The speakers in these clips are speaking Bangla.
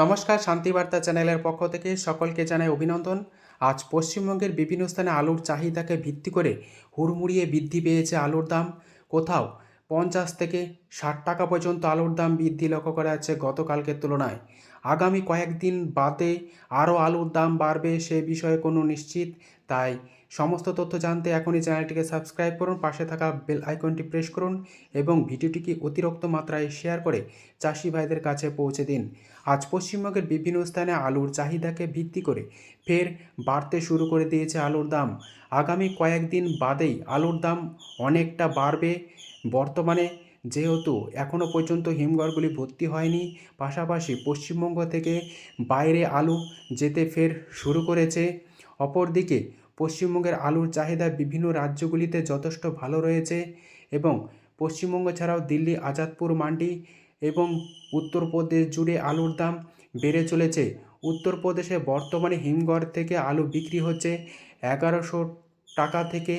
নমস্কার, শান্তিবার্তা চ্যানেলের পক্ষ থেকে সকলকে জানাই অভিনন্দন। আজ পশ্চিমবঙ্গের বিভিন্ন স্থানে আলুর চাহিদাকে ভিত্তি করে হুড়মুড়িয়ে বৃদ্ধি পেয়েছে আলুর দাম। কোথাও পঞ্চাশ থেকে ষাট টাকা পর্যন্ত আলুর দাম বৃদ্ধি লক্ষ্য করা যাচ্ছে গতকালকের তুলনায়। আগামী কয়েকদিন বাদে আরও আলুর দাম বাড়বে সে বিষয়ে কোনো নিশ্চিত তাই সমস্ত তথ্য জানতে এখনই চ্যানেলটিকে সাবস্ক্রাইব করুন, পাশে থাকা বেল আইকনটি প্রেস করুন এবং ভিডিওটিকে অতিরিক্ত মাত্রায় শেয়ার করে চাষি ভাইদের কাছে পৌঁছে দিন। আজ পশ্চিমবঙ্গের বিভিন্ন স্থানে আলুর চাহিদাকে ভিত্তি করে ফের বাড়তে শুরু করে দিয়েছে আলুর দাম। আগামী কয়েকদিন বাদেই আলুর দাম অনেকটা বাড়বে বর্তমানে যেহেতু এখনও পর্যন্ত হিমঘরগুলি ভর্তি হয়নি, পাশাপাশি পশ্চিমবঙ্গ থেকে বাইরে আলু যেতে ফের শুরু করেছে। অপরদিকে পশ্চিমবঙ্গের আলুর চাহিদা বিভিন্ন রাজ্যগুলিতে যথেষ্ট ভালো রয়েছে এবং পশ্চিমবঙ্গ ছাড়াও দিল্লি, আজাদপুর, মান্ডি এবং উত্তরপ্রদেশ জুড়ে আলুর দাম বেড়ে চলেছে। উত্তরপ্রদেশে বর্তমানে হিমঘর থেকে আলু বিক্রি হচ্ছে এগারোশো টাকা থেকে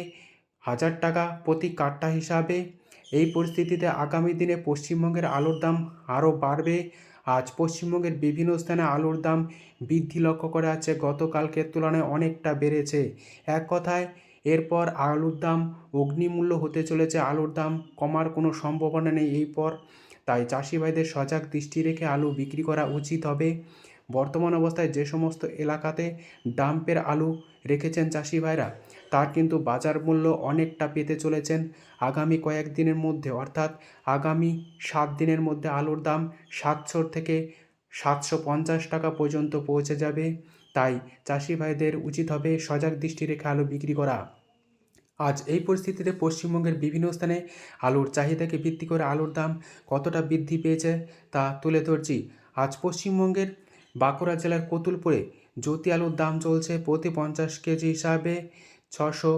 হাজার টাকা প্রতি কাঠা হিসাবে। এই পরিস্থিতিতে আগামী দিনে পশ্চিমবঙ্গের আলুর দাম আরও বাড়বে। আজ পশ্চিমবঙ্গের বিভিন্ন স্থানে আলুর দাম বৃদ্ধি লক্ষ্য করা যাচ্ছে। গতকালকের তুলনায় অনেকটা বেড়েছে। এক কথায়, এরপর আলুর দাম অগ্নিমূল্য হতে চলেছে। আলুর দাম কমার কোনো সম্ভাবনা নেই এই পর। তাই চাষি ভাইদের সজাগ দৃষ্টি রেখে আলু বিক্রি করা উচিত হবে। বর্তমান অবস্থায় যে সমস্ত এলাকাতে ডাম্পের আলু রেখেছেন চাষি ভাইরা, তার কিন্তু বাজার মূল্য অনেকটা পেতে চলেছেন। আগামী কয়েকদিনের মধ্যে, অর্থাৎ আগামী সাত দিনের মধ্যে আলুর দাম সাতশো থেকে সাতশো পঞ্চাশ টাকা পর্যন্ত পৌঁছে যাবে। তাই চাষি ভাইদের উচিত হবে সজাগ দৃষ্টি রেখে আলু বিক্রি করা। আজ এই পরিস্থিতিতে পশ্চিমবঙ্গের বিভিন্ন স্থানে আলুর চাহিদাকে ভিত্তি করে আলুর দাম কতটা বৃদ্ধি পেয়েছে তা তুলে ধরছি। আজ পশ্চিমবঙ্গের বাঁকুড়া জেলার কতুলপুরে জ্যোতি আলুর দাম চলছে প্রতি পঞ্চাশ কেজি হিসাবে ছশো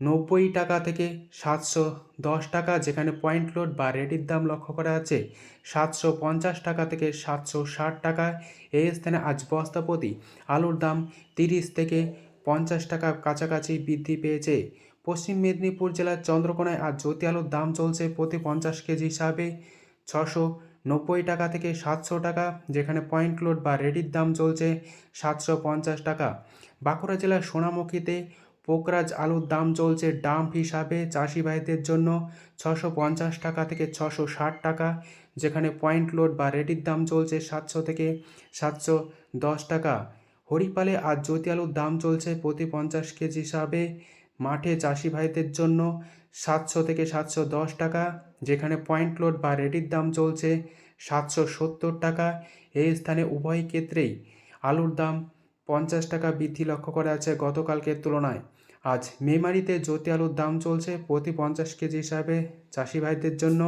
নব্বই টাকা থেকে সাতশো দশ টাকা, যেখানে পয়েন্ট লোড বা রেডির দাম লক্ষ্য করা আছে সাতশো পঞ্চাশ টাকা থেকে সাতশো ষাট টাকা। এই স্থানে আজ বস্তাপতি আলুর দাম তিরিশ থেকে পঞ্চাশ টাকা কাছাকাছি বৃদ্ধি পেয়েছে। পশ্চিম মেদিনীপুর জেলার চন্দ্রকোনায় আজ জ্যোতি আলুর দাম চলছে প্রতি পঞ্চাশ কেজি হিসাবে ছশো নব্বই টাকা থেকে সাতশো টাকা, যেখানে পয়েন্ট লোড বা রেডির দাম চলছে সাতশো পঞ্চাশ টাকা। বাঁকুড়া জেলার সোনামুখীতে পোকরাজ আলুর দাম চলছে ডাম্প হিসাবে চাষি ভাইদের জন্য ছশো পঞ্চাশ টাকা থেকে ছশো ষাট টাকা, যেখানে পয়েন্ট লোড বা রেডির দাম চলছে সাতশো থেকে সাতশো দশ টাকা। হরিপালে আর জ্যোতি আলুর দাম চলছে প্রতি পঞ্চাশ কেজি হিসাবে মাঠে চাষি ভাইদের জন্য সাতশো থেকে সাতশো দশ টাকা, যেখানে পয়েন্ট লোড বা রেডির দাম চলছে সাতশো সত্তর টাকা। এই স্থানে উভয় ক্ষেত্রেই আলুর দাম পঞ্চাশ টাকা বৃদ্ধি লক্ষ্য করা আছে গতকালকের তুলনায়। আজ মেমারিতে জ্যোতি আলুর দাম চলছে প্রতি পঞ্চাশ কেজি হিসাবে চাষি ভাইদের জন্য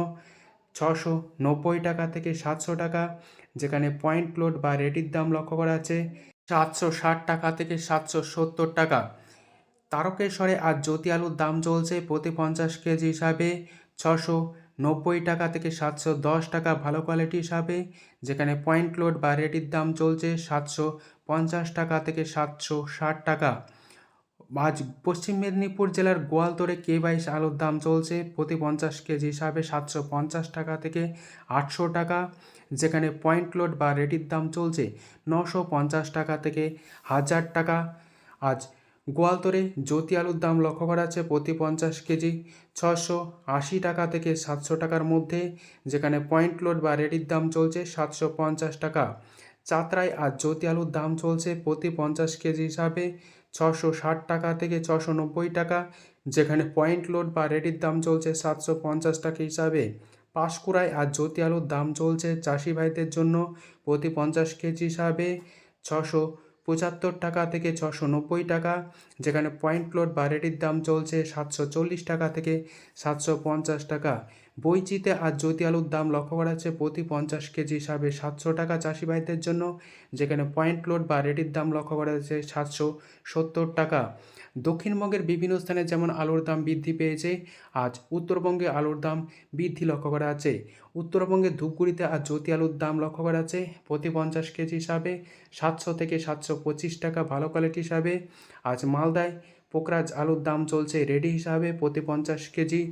ছশো নব্বই টাকা থেকে সাতশো টাকা, যেখানে পয়েন্ট লোড বা রেডির দাম লক্ষ্য করা আছে সাতশো ষাট টাকা থেকে সাতশো সত্তর টাকা। তারকেশ্বরে আজ জ্যোতি আলুর দাম চলছে প্রতি পঞ্চাশ কেজি হিসাবে ছশো নব্বই টাকা থেকে সাতশো দশ টাকা ভালো কোয়ালিটি হিসাবে, যেখানে পয়েন্ট লোড বা রেডির দাম চলছে সাতশো পঞ্চাশ টাকা থেকে সাতশো ষাট টাকা। আজ পশ্চিম মেদিনীপুর জেলার গোয়ালতরে কে বাইশ আলুর দাম চলছে প্রতি পঞ্চাশ কেজি হিসাবে সাতশো পঞ্চাশ টাকা থেকে আটশো টাকা, যেখানে পয়েন্ট লোড বা রেডির দাম চলছে নশো পঞ্চাশ টাকা থেকে হাজার টাকা। আজ গোয়ালতরে জ্যোতি আলুর দাম লক্ষ্য করা আছে প্রতি পঞ্চাশ কেজি। ছশো আশি টাকা থেকে সাতশো টাকার মধ্যে, যেখানে পয়েন্ট লোড বা রেডির দাম চলছে সাতশো পঞ্চাশ টাকা। চাতরায় আর জ্যোতি আলুর দাম চলছে প্রতি পঞ্চাশ কেজি হিসাবে ছশো ষাট টাকা থেকে ছশো নব্বই টাকা, যেখানে পয়েন্ট লোড বা রেডির দাম চলছে সাতশো পঞ্চাশ টাকা হিসাবে। পাঁশকুড়ায় আর জ্যোতি আলুর দাম চলছে চাষি ভাইদের জন্য প্রতি পঞ্চাশ কেজি হিসাবে ছশো পঁচাত্তর টাকা থেকে ছশো নব্বই টাকা, যেখানে পয়েন্ট লোড বা রেডির দাম চলছে সাতশো চল্লিশ টাকা থেকে সাতশো পঞ্চাশ টাকা। বইচিতে আজ জ্যোতি আলুর দাম লক্ষ্য করা যাচ্ছে প্রতি পঞ্চাশ কেজি হিসাবে সাতশো টাকা চাষি ভাইদের জন্য, যেখানে পয়েন্ট লোড বা রেডির দাম লক্ষ্য করা যাচ্ছে সাতশো সত্তর টাকা। দক্ষিণবঙ্গের বিভিন্ন স্থানে যেমন আলুর দাম বৃদ্ধি পেয়েছে, আজ উত্তরবঙ্গে আলুর দাম বৃদ্ধি লক্ষ্য করা আছে উত্তরবঙ্গের ধূপগুড়িতে আজ জ্যোতি আলুর দাম লক্ষ্য করা আছে প্রতি পঞ্চাশ কেজি হিসাবে সাতশো থেকে সাতশো পঁচিশ টাকা ভালো কোয়ালিটি হিসাবে। আজ মালদায় পোকরাজ আলুর দাম চলছে রেডি হিসাবে প্রতি পঞ্চাশ কেজি।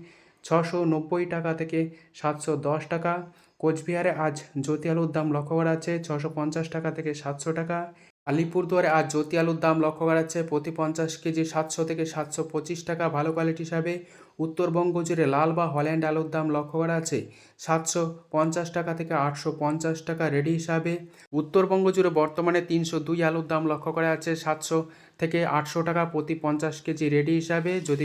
ছশো নব্বই টাকা থেকে সাতশো দশ টাকা। কোচবিহারে আজ জ্যোতি আলুর দাম লক্ষ্য করা যাচ্ছে ছশো পঞ্চাশ টাকা থেকে সাতশো টাকা। আলিপুরদুয়ারে আজ জ্যোতি আলুর দাম লক্ষ্য করা যাচ্ছে প্রতি পঞ্চাশ কেজি সাতশো থেকে সাতশো পঁচিশ টাকা ভালো কোয়ালিটি হিসাবে। উত্তরবঙ্গ জুড়ে লাল বা হল্যান্ড আলুর দাম লক্ষ্য করা আছে সাতশো পঞ্চাশ টাকা থেকে আটশো পঞ্চাশ টাকা রেডি হিসাবে। উত্তরবঙ্গ জুড়ে বর্তমানে তিনশো দুই আলুর দাম লক্ষ্য করা যাচ্ছে সাতশো থেকে আটশো টাকা প্রতি পঞ্চাশ কেজি রেডি হিসাবে। যদি